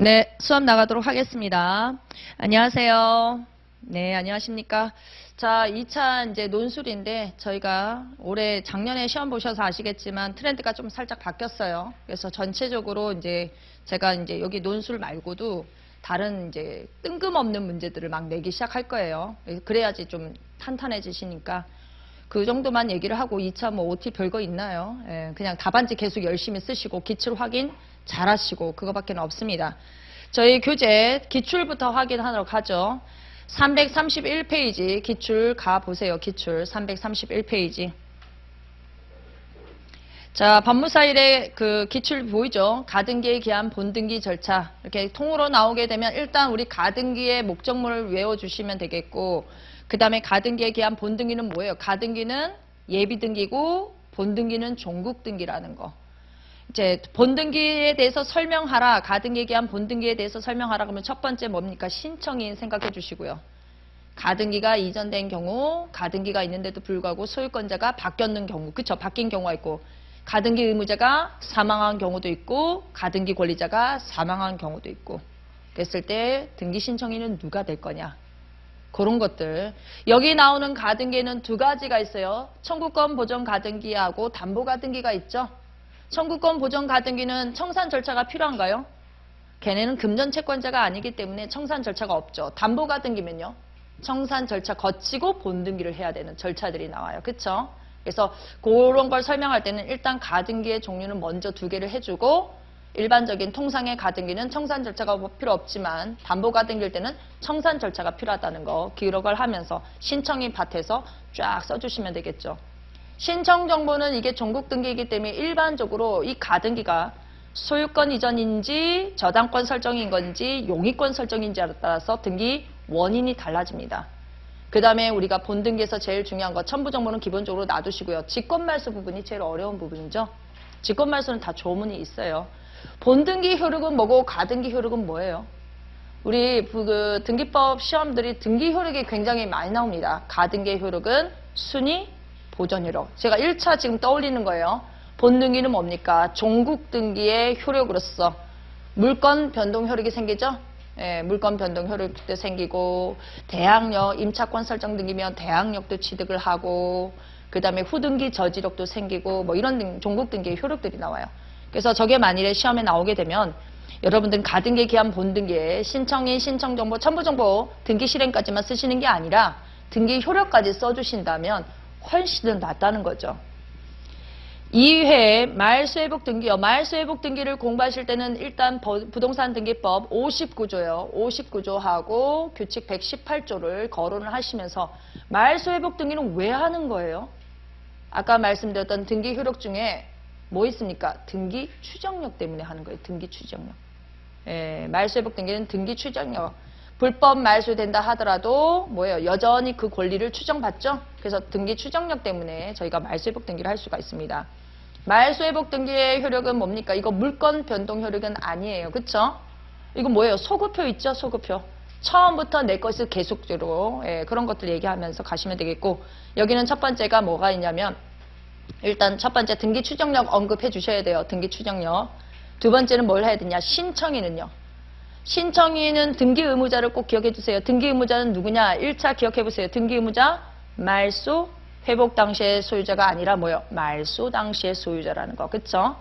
네, 수업 나가도록 하겠습니다. 안녕하세요. 네, 안녕하십니까. 자, 2차 이제 논술인데 저희가 올해 작년에 시험 보셔서 아시겠지만 트렌드가 좀 살짝 바뀌었어요. 그래서 전체적으로 이제 제가 이제 여기 논술 말고도 다른 이제 뜬금없는 문제들을 막 내기 시작할 거예요. 그래야지 좀 탄탄해지시니까 그 정도만 얘기를 하고 2차 뭐 OT 별거 있나요? 예, 그냥 답안지 계속 열심히 쓰시고 기출 확인 잘 하시고 그거밖에 없습니다. 저희 교재 기출부터 확인하러 가죠. 331페이지 기출 가 보세요. 기출 331페이지. 자, 법무사일의 그 기출 보이죠? 가등기에 기한 본등기 절차. 이렇게 통으로 나오게 되면 일단 우리 가등기의 목적물을 외워주시면 되겠고, 그 다음에 가등기에 기한 본등기는 뭐예요? 가등기는 예비등기고, 본등기는 종국등기라는 거. 이제 본등기에 대해서 설명하라. 가등기에 기한 본등기에 대해서 설명하라. 그러면 첫 번째 뭡니까? 신청인 생각해 주시고요. 가등기가 이전된 경우, 가등기가 있는데도 불구하고 소유권자가 바뀌었는 경우, 그쵸? 바뀐 경우가 있고, 가등기 의무자가 사망한 경우도 있고, 가등기 권리자가 사망한 경우도 있고, 그랬을 때 등기 신청인은 누가 될 거냐? 그런 것들. 여기 나오는 가등기는 두 가지가 있어요. 청구권 보전 가등기하고 담보 가등기가 있죠. 청구권 보전 가등기는 청산 절차가 필요한가요? 걔네는 금전 채권자가 아니기 때문에 청산 절차가 없죠. 담보 가등기면요. 청산 절차 거치고 본등기를 해야 되는 절차들이 나와요. 그쵸? 그래서 그런 걸 설명할 때는 일단 가등기의 종류는 먼저 두 개를 해주고 일반적인 통상의 가등기는 청산 절차가 뭐 필요 없지만 담보 가등기일 때는 청산 절차가 필요하다는 거 기록을 하면서 신청인 밭에서 쫙 써주시면 되겠죠. 신청 정보는 이게 전국 등기이기 때문에 일반적으로 이 가등기가 소유권 이전인지 저당권 설정인 건지 용의권 설정인지에 따라서 등기 원인이 달라집니다. 그 다음에 우리가 본등기에서 제일 중요한 거 첨부 정보는 기본적으로 놔두시고요. 직권말수 부분이 제일 어려운 부분이죠. 직권말수는 다 조문이 있어요. 본등기 효력은 뭐고 가등기 효력은 뭐예요? 우리 그 등기법 시험들이 등기 효력이 굉장히 많이 나옵니다. 가등기 효력은 순위, 보전 효력. 제가 1차 지금 떠올리는 거예요. 본등기는 뭡니까? 종국 등기의 효력으로서 물건 변동 효력이 생기죠? 예, 물건 변동 효력도 생기고 대항력 임차권 설정 등기면 대항력도 취득을 하고 그 다음에 후등기 저지력도 생기고 뭐 이런 등, 종국 등기의 효력들이 나와요. 그래서 저게 만일에 시험에 나오게 되면 여러분들은 가등기 기한 본등기에 신청인 신청 정보 첨부 정보 등기 실행까지만 쓰시는 게 아니라 등기 효력까지 써주신다면 훨씬 더 낫다는 거죠. 2회 말수회복 등기요. 말수회복 등기를 공부하실 때는 일단 버- 부동산 등기법 59조요. 59조하고 규칙 118조를 거론을 하시면서 말수회복 등기는 왜 하는 거예요? 아까 말씀드렸던 등기 효력 중에 뭐 있습니까? 등기 추정력 때문에 하는 거예요. 등기 추정력. 예, 말수회복 등기는 등기 추정력. 불법 말수된다 하더라도 뭐예요? 여전히 그 권리를 추정받죠? 그래서 등기 추정력 때문에 저희가 말수회복 등기를 할 수가 있습니다. 말수회복 등기의 효력은 뭡니까? 이거 물건 변동 효력은 아니에요. 그쵸? 이거 뭐예요? 소급표 있죠? 소급표. 처음부터 내 것을 계속적으로 예, 그런 것들 얘기하면서 가시면 되겠고 여기는 첫 번째가 뭐가 있냐면 일단 첫 번째 등기 추정력 언급해 주셔야 돼요. 등기 추정력. 두 번째는 뭘 해야 되냐? 신청인은요. 신청인은 등기 의무자를 꼭 기억해 주세요. 등기 의무자는 누구냐? 1차 기억해 보세요. 등기 의무자 말소 회복 당시의 소유자가 아니라 뭐요? 말소 당시의 소유자라는 거. 그쵸?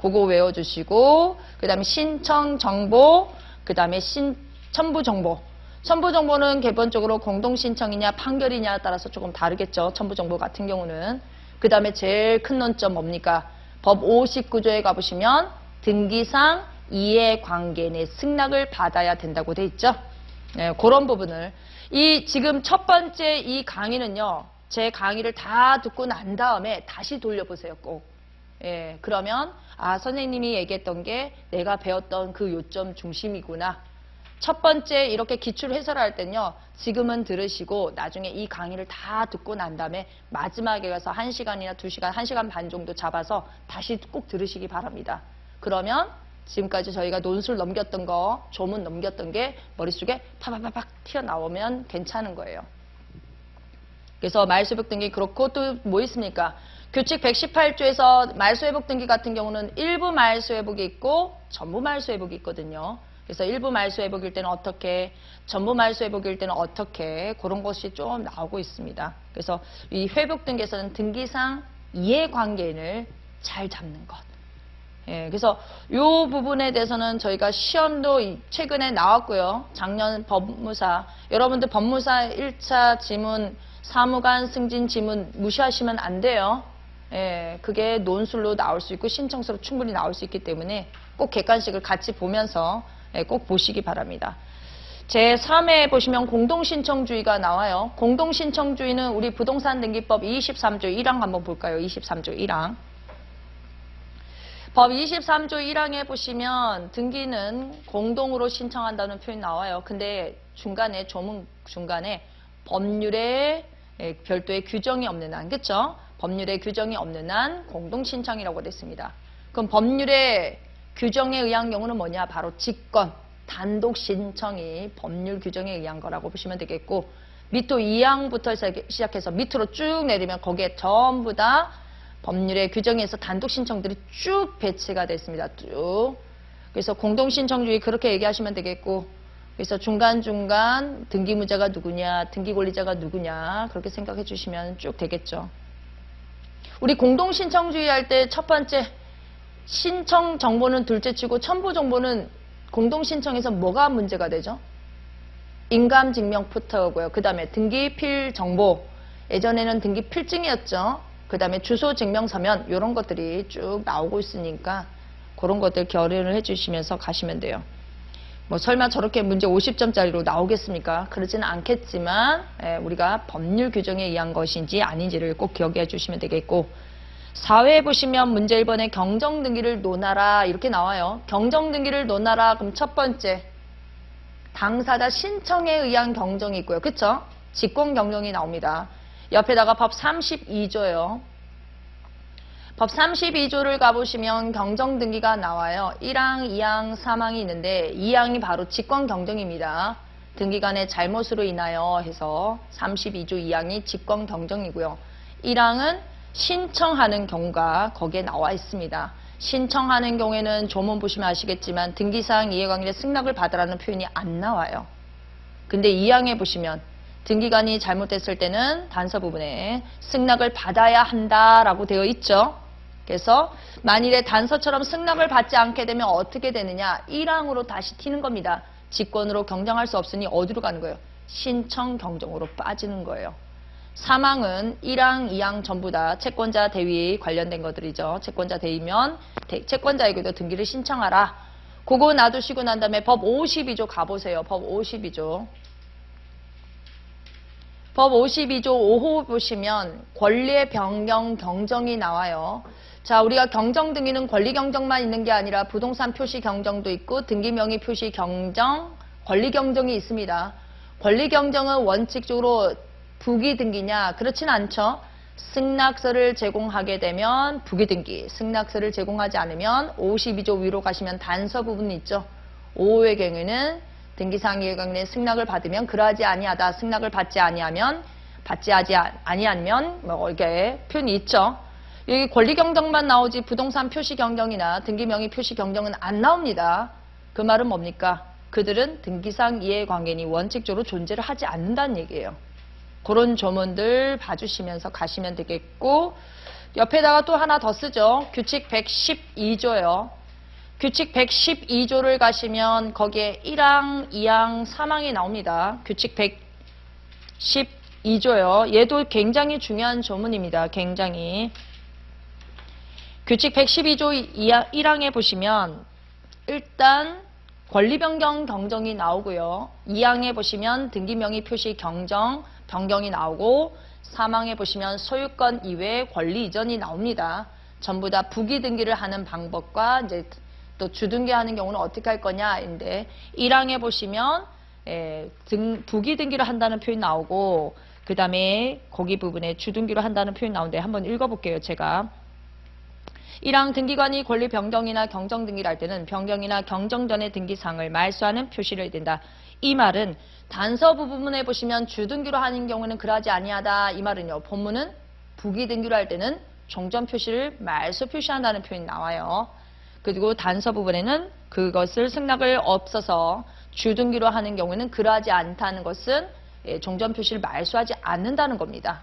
그거 외워주시고 그 다음에 신청 정보 그 다음에 신 첨부 정보 첨부 정보는 기본적으로 공동 신청이냐 판결이냐에 따라서 조금 다르겠죠. 첨부 정보 같은 경우는 그 다음에 제일 큰 논점 뭡니까? 법 59조에 가보시면 등기상 이해관계 내 승낙을 받아야 된다고 돼 있죠. 네, 그런 부분을 이 지금 첫 번째 이 강의는요. 제 강의를 다 듣고 난 다음에 다시 돌려보세요. 꼭. 예, 그러면 아 선생님이 얘기했던 게 내가 배웠던 그 요점 중심이구나. 첫 번째 이렇게 기출 해설할 땐요. 지금은 들으시고 나중에 이 강의를 다 듣고 난 다음에 마지막에 가서 1시간이나 2시간, 1시간 반 정도 잡아서 다시 꼭 들으시기 바랍니다. 그러면 지금까지 저희가 논술 넘겼던 거, 조문 넘겼던 게 머릿속에 파파파팍 튀어나오면 괜찮은 거예요. 그래서 말수회복 등기 그렇고 또 뭐 있습니까? 규칙 118조에서 말수회복 등기 같은 경우는 일부 말수회복이 있고 전부 말수회복이 있거든요. 그래서 일부 말소 회복일 때는 어떻게, 전부 말소 회복일 때는 어떻게 그런 것이 좀 나오고 있습니다. 그래서 이 회복 등기에서는 등기상 이해관계인을 잘 잡는 것. 예, 그래서 이 부분에 대해서는 저희가 시험도 이- 최근에 나왔고요. 작년 법무사, 여러분들 법무사 1차 지문, 사무관 승진 지문 무시하시면 안 돼요. 예, 그게 논술로 나올 수 있고 신청서로 충분히 나올 수 있기 때문에 꼭 객관식을 같이 보면서 예, 꼭 보시기 바랍니다. 제 3회 보시면 공동신청주의가 나와요. 공동신청주의는 우리 부동산 등기법 23조 1항 한번 볼까요? 23조 1항. 법 23조 1항에 보시면 등기는 공동으로 신청한다는 표현이 나와요. 근데 중간에 조문 중간에 법률에 예, 별도의 규정이 없는 한, 그쵸? 법률에 규정이 없는 한 공동 신청이라고 됐습니다. 그럼 법률의 규정에 의한 경우는 뭐냐? 바로 직권, 단독 신청이 법률 규정에 의한 거라고 보시면 되겠고 밑도 2항부터 시작해서 밑으로 쭉 내리면 거기에 전부 다 법률의 규정에서 단독 신청들이 쭉 배치가 됐습니다. 쭉. 그래서 공동 신청주의 그렇게 얘기하시면 되겠고 그래서 중간중간 등기무자가 누구냐, 등기권리자가 누구냐 그렇게 생각해 주시면 쭉 되겠죠. 우리 공동 신청주의 할 때 첫 번째 신청 정보는 둘째 치고 첨부 정보는 공동 신청에서 뭐가 문제가 되죠? 인감 증명부터고요. 그 다음에 등기필 정보. 예전에는 등기 필증이었죠. 그 다음에 주소 증명서면 이런 것들이 쭉 나오고 있으니까 그런 것들 결의를 해주시면서 가시면 돼요. 뭐 설마 저렇게 문제 50점짜리로 나오겠습니까? 그러지는 않겠지만 예, 우리가 법률 규정에 의한 것인지 아닌지를 꼭 기억해 주시면 되겠고 사회에 보시면 문제 1번에 경정등기를 논하라 이렇게 나와요. 경정등기를 논하라 그럼 첫 번째 당사자 신청에 의한 경정이 있고요. 그쵸? 직권 경정이 나옵니다. 옆에다가 법 32조요. 법 32조를 가보시면 경정 등기가 나와요. 1항, 2항, 3항이 있는데 2항이 바로 직권 경정입니다. 등기관의 잘못으로 인하여 해서 32조 2항이 직권 경정이고요. 1항은 신청하는 경우가 거기에 나와 있습니다. 신청하는 경우에는 조문 보시면 아시겠지만 등기사항 이해관계 승낙을 받으라는 표현이 안 나와요. 근데 2항에 보시면 등기관이 잘못됐을 때는 단서 부분에 승낙을 받아야 한다라고 되어 있죠. 그래서 만일에 단서처럼 승낙을 받지 않게 되면 어떻게 되느냐? 1항으로 다시 튀는 겁니다. 직권으로 경정할 수 없으니 어디로 가는 거예요? 신청 경정으로 빠지는 거예요. 사망은 1항, 2항 전부 다 채권자 대위 관련된 것들이죠. 채권자 대위면 대- 채권자에게도 등기를 신청하라. 그거 놔두시고 난 다음에 법 52조 가보세요. 법 52조. 법 52조 5호 보시면 권리의 변경 경정이 나와요. 자, 우리가 경정 등기는 권리 경정만 있는 게 아니라 부동산 표시 경정도 있고 등기 명의 표시 경정, 권리 경정이 있습니다. 권리 경정은 원칙적으로 부기 등기냐? 그렇진 않죠. 승낙서를 제공하게 되면 부기 등기, 승낙서를 제공하지 않으면 52조 위로 가시면 단서 부분이 있죠. 5호의 경우에는 등기상 이해관계 승낙을 받으면 그러하지 아니하다. 승낙을 받지 아니하면 받지 하지 아- 아니하면 뭐 이게 표현이 있죠. 여기 권리 경정만 나오지 부동산 표시 경정이나 등기 명의 표시 경정은 안 나옵니다. 그 말은 뭡니까? 그들은 등기상 이해관계니 원칙적으로 존재를 하지 않는다는 얘기예요. 그런 조문들 봐주시면서 가시면 되겠고 옆에다가 또 하나 더 쓰죠. 규칙 112조요. 규칙 112조를 가시면 거기에 1항, 2항, 3항이 나옵니다. 규칙 112조요. 얘도 굉장히 중요한 조문입니다. 굉장히. 규칙 112조 1항에 보시면 일단 권리 변경 경정이 나오고요. 2항에 보시면 등기 명의 표시 경정 변경이 나오고 3항에 보시면 소유권 이외의 권리 이전이 나옵니다. 전부 다 부기 등기를 하는 방법과 이제 또 주등기하는 경우는 어떻게 할 거냐인데 1항에 보시면 예, 등, 부기 등기를 한다는 표현이 나오고 그 다음에 거기 부분에 주등기로 한다는 표현이 나오는데 한번 읽어볼게요. 제가 1항 등기관이 권리 변경이나 경정 등기를 할 때는 변경이나 경정 전의 등기상을 말소하는 표시를 댄다. 이 말은 단서 부분에 보시면 주등기로 하는 경우는 그러하지 아니하다. 이 말은요. 본문은 부기 등기로 할 때는 종전 표시를 말소 표시한다는 표현이 나와요. 그리고 단서 부분에는 그것을 승낙을 없어서 주등기로 하는 경우에는 그러하지 않다는 것은 예, 종전 표시를 말소하지 않는다는 겁니다.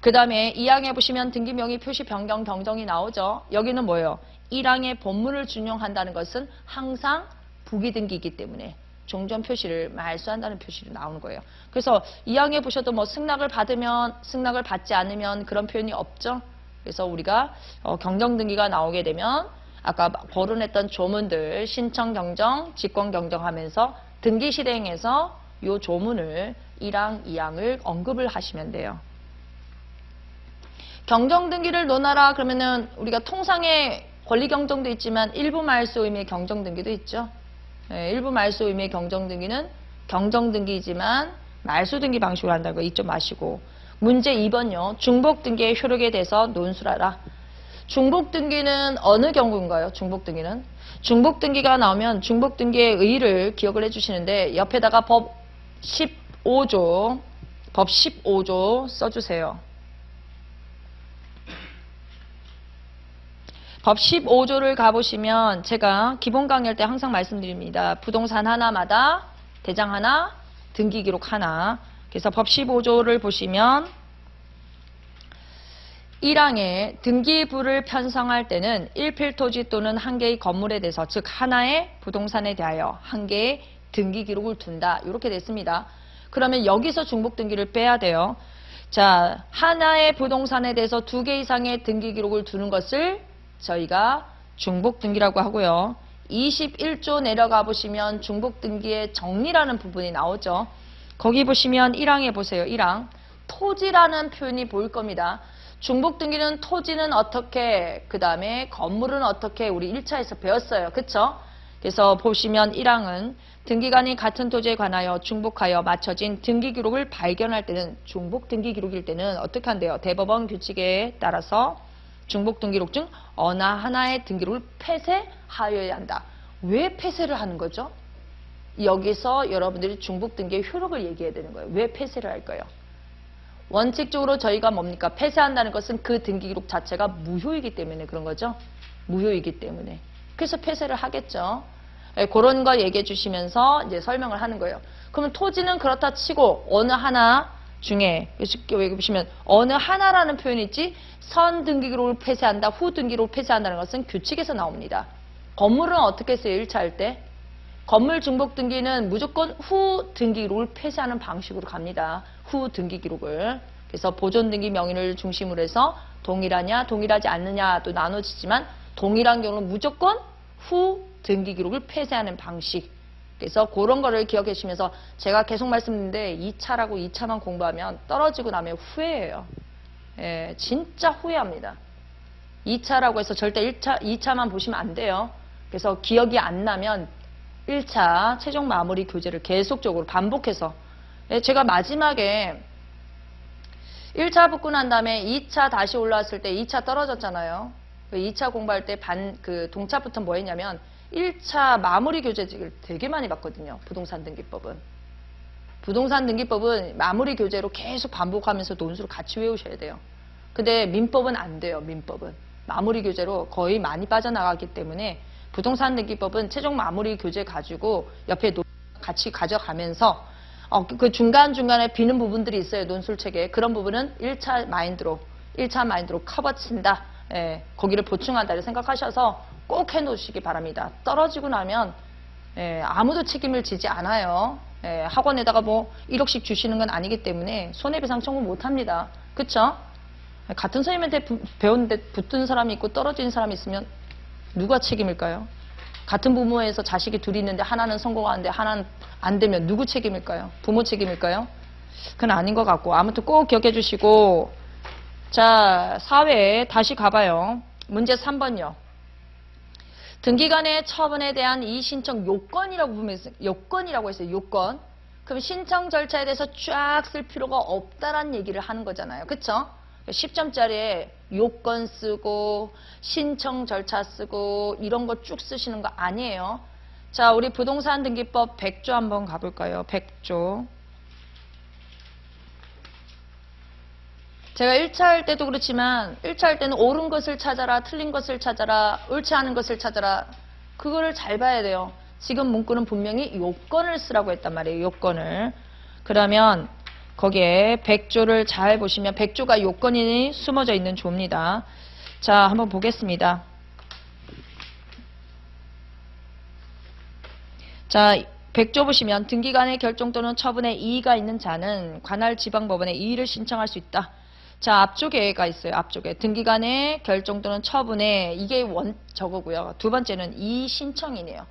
그 다음에 2항에 보시면 등기명의 표시 변경 경정이 나오죠. 여기는 뭐예요? 1항의 본문을 준용한다는 것은 항상 부기등기이기 때문에 종전 표시를 말소한다는 표시로 나오는 거예요. 그래서 2항에 보셔도 뭐 승낙을 받으면 승낙을 받지 않으면 그런 표현이 없죠. 그래서 우리가 어, 경정 등기가 나오게 되면 아까 거론했던 조문들 신청 경정, 직권 경정하면서 등기 실행에서 요 조문을 1항, 2항을 언급을 하시면 돼요. 경정 등기를 논하라 그러면은 우리가 통상의 권리 경정도 있지만 일부 말소 의미의 경정 등기도 있죠. 예, 일부 말소 의미의 경정 등기는 경정 등기이지만 말소 등기 방식으로 한다는 거 잊지 마시고 문제 2번요. 중복 등기의 효력에 대해서 논술하라. 중복 등기는 어느 경우인가요? 중복 등기는 중복 등기가 나오면 중복 등기의 의의를 기억을 해주시는데 옆에다가 법 15조 법 15조 써주세요. 법 15조를 가보시면 제가 기본 강의할 때 항상 말씀드립니다. 부동산 하나마다 대장 하나, 등기 기록 하나. 그래서 법 15조를 보시면 1항에 등기부를 편성할 때는 1필토지 또는 한 개의 건물에 대해서 즉 하나의 부동산에 대하여 한 개의 등기 기록을 둔다. 이렇게 됐습니다. 그러면 여기서 중복 등기를 빼야 돼요. 자, 하나의 부동산에 대해서 두 개 이상의 등기 기록을 두는 것을 저희가 중복 등기라고 하고요. 21조 내려가 보시면 중복 등기의 정리라는 부분이 나오죠. 거기 보시면 1항에 보세요. 1항. 토지라는 표현이 보일 겁니다. 중복 등기는 토지는 어떻게, 그 다음에 건물은 어떻게 우리 1차에서 배웠어요. 그쵸? 그래서 보시면 1항은 등기관이 같은 토지에 관하여 중복하여 맞춰진 등기 기록을 발견할 때는 중복 등기 기록일 때는 어떻게 한대요? 대법원 규칙에 따라서 중복 등기록 중 어느 하나의 등기록을 폐쇄하여야 한다. 왜 폐쇄를 하는 거죠? 여기서 여러분들이 중복 등기의 효력을 얘기해야 되는 거예요. 왜 폐쇄를 할까요? 원칙적으로 저희가 뭡니까? 폐쇄한다는 것은 그 등기 기록 자체가 무효이기 때문에 그런 거죠. 무효이기 때문에. 그래서 폐쇄를 하겠죠. 예, 그런 거 얘기해 주시면서 이제 설명을 하는 거예요. 그러면 토지는 그렇다 치고 어느 하나 중에 여기 보시면 어느 하나라는 표현이 있지 선 등기 기록을 폐쇄한다, 후 등기 기록을 폐쇄한다는 것은 규칙에서 나옵니다. 건물은 어떻게 써요? 1차 할 때? 건물 중복 등기는 무조건 후 등기 기록을 폐쇄하는 방식으로 갑니다. 후 등기 기록을. 그래서 보존 등기 명의를 중심으로 해서 동일하냐, 동일하지 않느냐 또 나눠지지만 동일한 경우는 무조건 후 등기 기록을 폐쇄하는 방식. 그래서 그런 거를 기억해 주시면서 제가 계속 말씀드리는데 2차라고 2차만 공부하면 떨어지고 나면 후회해요. 예, 진짜 후회합니다. 2차라고 해서 절대 1차, 2차만 보시면 안 돼요. 그래서 기억이 안 나면 1차 최종 마무리 교재를 계속적으로 반복해서 예, 제가 마지막에 1차 붙고 난 다음에 2차 다시 올라왔을 때 2차 떨어졌잖아요. 그 2차 공부할 때 반, 그 동차부터 뭐 했냐면 1차 마무리 교재를 되게 많이 봤거든요. 부동산 등기법은. 부동산 등기법은 마무리 교재로 계속 반복하면서 논술을 같이 외우셔야 돼요. 근데 민법은 안 돼요. 민법은. 마무리 교재로 거의 많이 빠져나가기 때문에 부동산 등기법은 최종 마무리 교재 가지고 옆에 논 같이 가져가면서 어, 그 중간중간에 비는 부분들이 있어요. 논술책에. 그런 부분은 1차 마인드로, 1차 마인드로 커버친다. 예, 거기를 보충한다고 생각하셔서 꼭 해놓으시기 바랍니다. 떨어지고 나면 예, 아무도 책임을 지지 않아요. 예, 학원에다가 뭐 1억씩 주시는 건 아니기 때문에 손해배상 청구 못합니다. 그쵸? 같은 선생님한테 부- 배웠는데 붙은 사람이 있고 떨어진 사람이 있으면 누가 책임일까요? 같은 부모에서 자식이 둘이 있는데 하나는 성공하는데 하나는 안 되면 누구 책임일까요? 부모 책임일까요? 그건 아닌 것 같고 아무튼 꼭 기억해 주시고 자 사회 다시 가봐요. 문제 3번요. 등기관의 처분에 대한 이 신청 요건이라고 보면 요건이라고 했어요. 요건. 그럼 신청 절차에 대해서 쫙 쓸 필요가 없다라는 얘기를 하는 거잖아요. 그쵸? 10점짜리에 요건 쓰고 신청 절차 쓰고 이런 거 쭉 쓰시는 거 아니에요. 자, 우리 부동산 등기법 100조 한번 가볼까요? 100조. 제가 1차 할 때도 그렇지만 1차 할 때는 옳은 것을 찾아라, 틀린 것을 찾아라, 옳지 않은 것을 찾아라. 그거를 잘 봐야 돼요. 지금 문구는 분명히 요건을 쓰라고 했단 말이에요. 요건을. 그러면 거기에 백조를 잘 보시면 백조가 요건이 숨어져 있는 조입니다. 자, 한번 보겠습니다. 자, 백조 보시면 등기관의 결정 또는 처분에 이의가 있는 자는 관할 지방법원에 이의를 신청할 수 있다. 자, 앞쪽에가 있어요. 앞쪽에. 등기관의 결정 또는 처분에 이게 원 저거고요. 두 번째는 이의 신청이네요.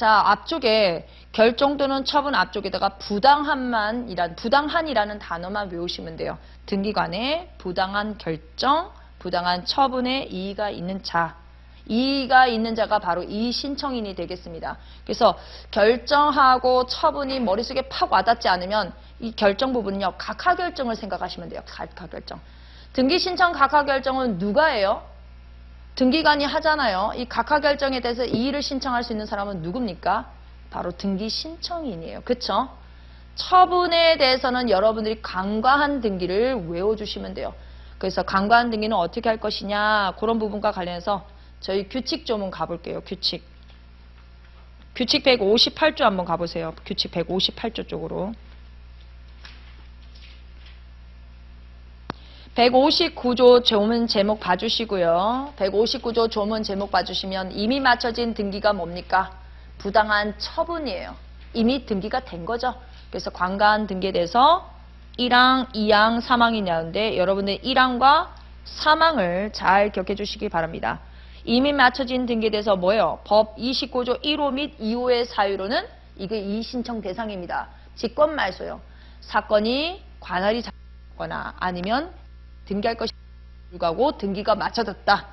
자, 앞쪽에 결정 또는 처분 앞쪽에다가 부당한만이란 부당한이라는 단어만 외우시면 돼요. 등기관의 부당한 결정, 부당한 처분에 이의가 있는 자. 이의가 있는 자가 바로 이의 신청인이 되겠습니다. 그래서 결정하고 처분이 머릿속에 팍 와닿지 않으면 이 결정 부분은요. 각하 결정을 생각하시면 돼요. 각하 결정. 등기 신청 각하 결정은 누가 해요? 등기관이 하잖아요. 이 각하 결정에 대해서 이의를 신청할 수 있는 사람은 누굽니까? 바로 등기 신청인이에요. 그쵸? 처분에 대해서는 여러분들이 강과한 등기를 외워주시면 돼요. 그래서 강과한 등기는 어떻게 할 것이냐 그런 부분과 관련해서 저희 규칙 조문 가볼게요. 규칙. 규칙 158조 한번 가보세요. 규칙 158조 쪽으로. 159조 조문 제목 봐주시고요. 159조 조문 제목 봐주시면 이미 맞춰진 등기가 뭡니까? 부당한 처분이에요. 이미 등기가 된 거죠. 그래서 관가한 등기에 대해서 1항, 2항, 3항이 나오는데 여러분들 1항과 3항을 잘 기억해 주시기 바랍니다. 이미 맞춰진 등기에 대해서 뭐예요? 법 29조 1호 및 2호의 사유로는 이게 이의신청 대상입니다. 직권 말소요. 사건이 관할이 잡거나 아니면 등기할 것이 불구하고 등기가 맞춰졌다.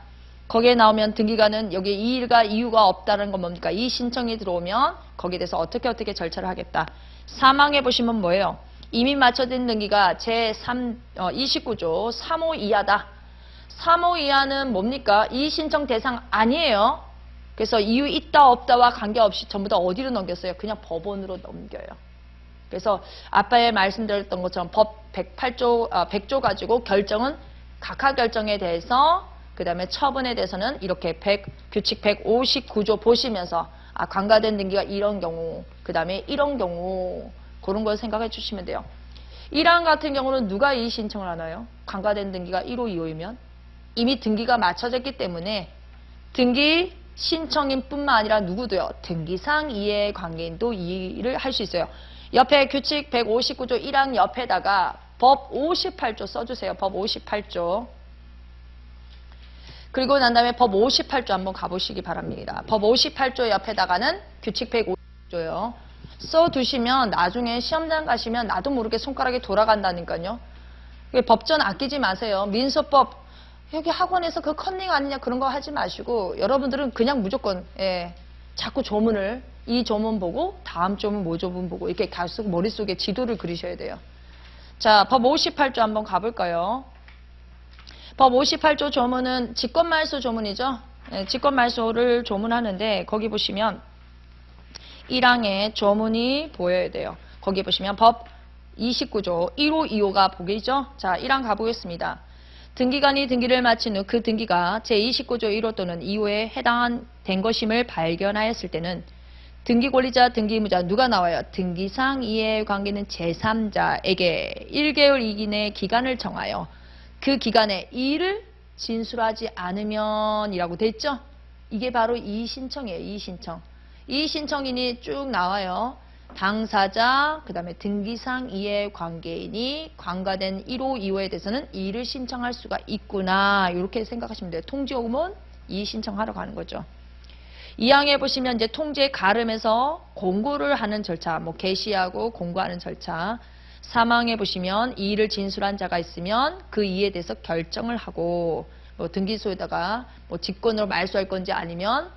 거기에 나오면 등기가는 여기에 이의가 이유가 없다는 건 뭡니까? 이 신청이 들어오면 거기에 대해서 어떻게 어떻게 절차를 하겠다. 사망해 보시면 뭐예요? 이미 맞춰진 등기가 제3 어, 29조 3호 이하다. 3호 이하는 뭡니까? 이의 신청 대상 아니에요. 그래서 이유 있다 없다와 관계없이 전부 다 어디로 넘겼어요? 그냥 법원으로 넘겨요. 그래서 아빠의 말씀드렸던 것처럼 법 108조, 아, 100조 가지고 결정은 각하 결정에 대해서 그 다음에 처분에 대해서는 이렇게 100, 규칙 159조 보시면서 아, 관가된 등기가 이런 경우, 그 다음에 이런 경우 그런 걸 생각해 주시면 돼요. 1항 같은 경우는 누가 이의 신청을 하나요? 관가된 등기가 1호, 2호이면 이미 등기가 맞춰졌기 때문에 등기 신청인 뿐만 아니라 누구도요. 등기상 이해 관계인도 이의를 할 수 있어요. 옆에 규칙 159조 1항 옆에다가 법 58조 써주세요. 법 58조. 그리고 난 다음에 법 58조 한번 가보시기 바랍니다. 법 58조 옆에다가는 규칙 159조요. 써두시면 나중에 시험장 가시면 나도 모르게 손가락이 돌아간다니까요. 법전 아끼지 마세요. 민소법 여기 학원에서 그 컨닝 아니냐 그런 거 하지 마시고 여러분들은 그냥 무조건 예, 자꾸 조문을 이 조문 보고 다음 조문 모 조문 보고 이렇게 계속 머릿속에 지도를 그리셔야 돼요. 자, 법 58조 한번 가볼까요? 법 58조 조문은 직권말소 조문이죠. 예, 직권말소를 조문하는데 거기 보시면 1항에 조문이 보여야 돼요. 거기 보시면 법 29조 1호, 2호가 보이죠? 자, 1항 가보겠습니다. 등기관이 등기를 마친 후 그 등기가 제29조 1호 또는 2호에 해당한 된 것임을 발견하였을 때는 등기 권리자, 등기무자 누가 나와요? 등기상 이해 관계는 제3자에게 1개월 이기내 기간을 정하여 그 기간에 이를 진술하지 않으면 이라고 돼 있죠? 이게 바로 이의신청이에요. 이의신청. 이의신청인이 쭉 나와요. 당사자, 그 다음에 등기상 이해 관계인이 관가된 1호, 2호에 대해서는 이의를 신청할 수가 있구나. 이렇게 생각하시면 돼요. 통지 오면 이의 신청하러 가는 거죠. 2항에 보시면 이제 통지에 가름해서 공고를 하는 절차, 뭐 게시하고 공고하는 절차. 3항에 보시면 이의를 진술한 자가 있으면 그 이에 대해서 결정을 하고 뭐 등기소에다가 뭐 직권으로 말소할 건지 아니면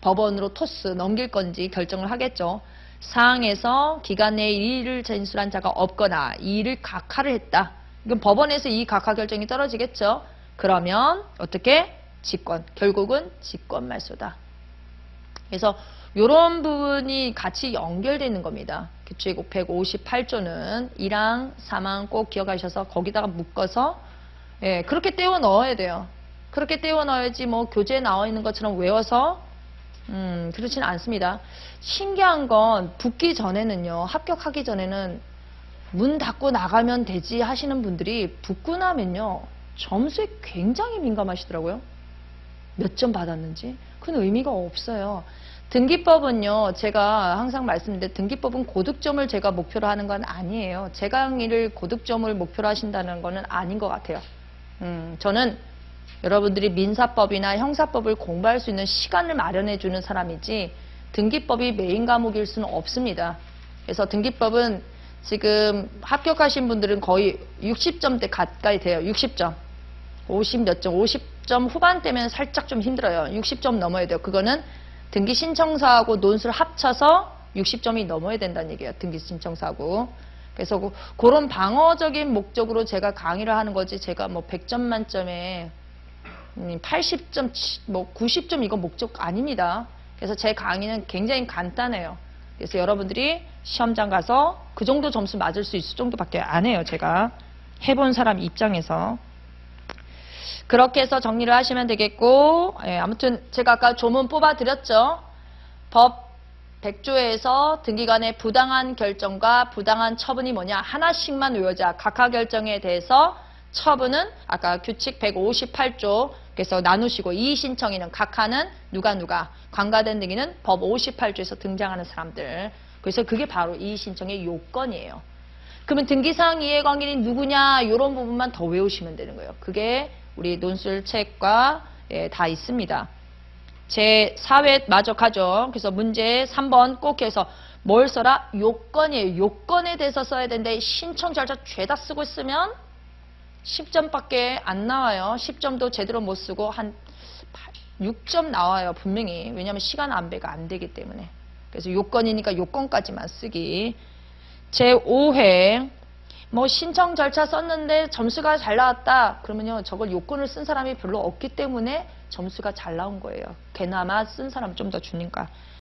법원으로 토스 넘길 건지 결정을 하겠죠. 사항에서 기간 내에 이의를 진술한 자가 없거나 이의를 각하를 했다. 이건 법원에서 이 각하 결정이 떨어지겠죠. 그러면 어떻게? 직권. 결국은 직권 말소다. 그래서 이런 부분이 같이 연결되는 겁니다. 규칙 158조는 1항, 3항 꼭 기억하셔서 거기다가 묶어서 예, 그렇게 떼워 넣어야 돼요. 그렇게 떼워 넣어야지 뭐 교재에 나와 있는 것처럼 외워서 음, 그렇지는 않습니다. 신기한 건 붙기 전에는요, 합격하기 전에는 문 닫고 나가면 되지 하시는 분들이 붙고 나면요, 점수에 굉장히 민감하시더라고요. 몇 점 받았는지. 그건 의미가 없어요. 등기법은요, 제가 항상 말씀드린 등기법은 고득점을 제가 목표로 하는 건 아니에요. 제 강의를 고득점을 목표로 하신다는 거는 아닌 것 같아요. 음, 저는 여러분들이 민사법이나 형사법을 공부할 수 있는 시간을 마련해 주는 사람이지 등기법이 메인 과목일 수는 없습니다. 그래서 등기법은 지금 합격하신 분들은 거의 60점대 가까이 돼요. 60점. 50 몇 점, 50점 후반대면 살짝 좀 힘들어요. 60점 넘어야 돼요. 그거는 등기 신청서하고 논술 합쳐서 60점이 넘어야 된다는 얘기예요. 등기 신청서하고. 그래서 그- 그런 방어적인 목적으로 제가 강의를 하는 거지 제가 뭐 100점 만점에 음, 80점, 뭐 90점 이거 목적 아닙니다. 그래서 제 강의는 굉장히 간단해요. 그래서 여러분들이 시험장 가서 그 정도 점수 맞을 수 있을 정도밖에 안 해요. 제가 해본 사람 입장에서. 그렇게 해서 정리를 하시면 되겠고, 예, 아무튼 제가 아까 조문 뽑아드렸죠. 법 100조에서 등기관의 부당한 결정과 부당한 처분이 뭐냐 하나씩만 외워자. 각하 결정에 대해서 처분은 아까 규칙 158조 그래서 나누시고 이의 신청인은 각하는 누가 누가 관가된 등기는 법 58조에서 등장하는 사람들. 그래서 그게 바로 이의 신청의 요건이에요. 그러면 등기상 이해관계인이 누구냐 이런 부분만 더 외우시면 되는 거예요. 그게 우리 논술 책과 예, 다 있습니다. 제 4회 마저 가죠. 그래서 문제 3번 꼭 해서 뭘 써라? 요건이에요. 요건에 대해서 써야 되는데 신청 절차 죄다 쓰고 있으면 10점밖에 안 나와요. 10점도 제대로 못 쓰고 한 6점 나와요. 분명히. 왜냐하면 시간 안배가 안 되기 때문에. 그래서 요건이니까 요건까지만 쓰기. 제 5회 뭐 신청 절차 썼는데 점수가 잘 나왔다. 그러면요. 저걸 요건을 쓴 사람이 별로 없기 때문에 점수가 잘 나온 거예요. 개나마 쓴 사람 좀 더 주니까.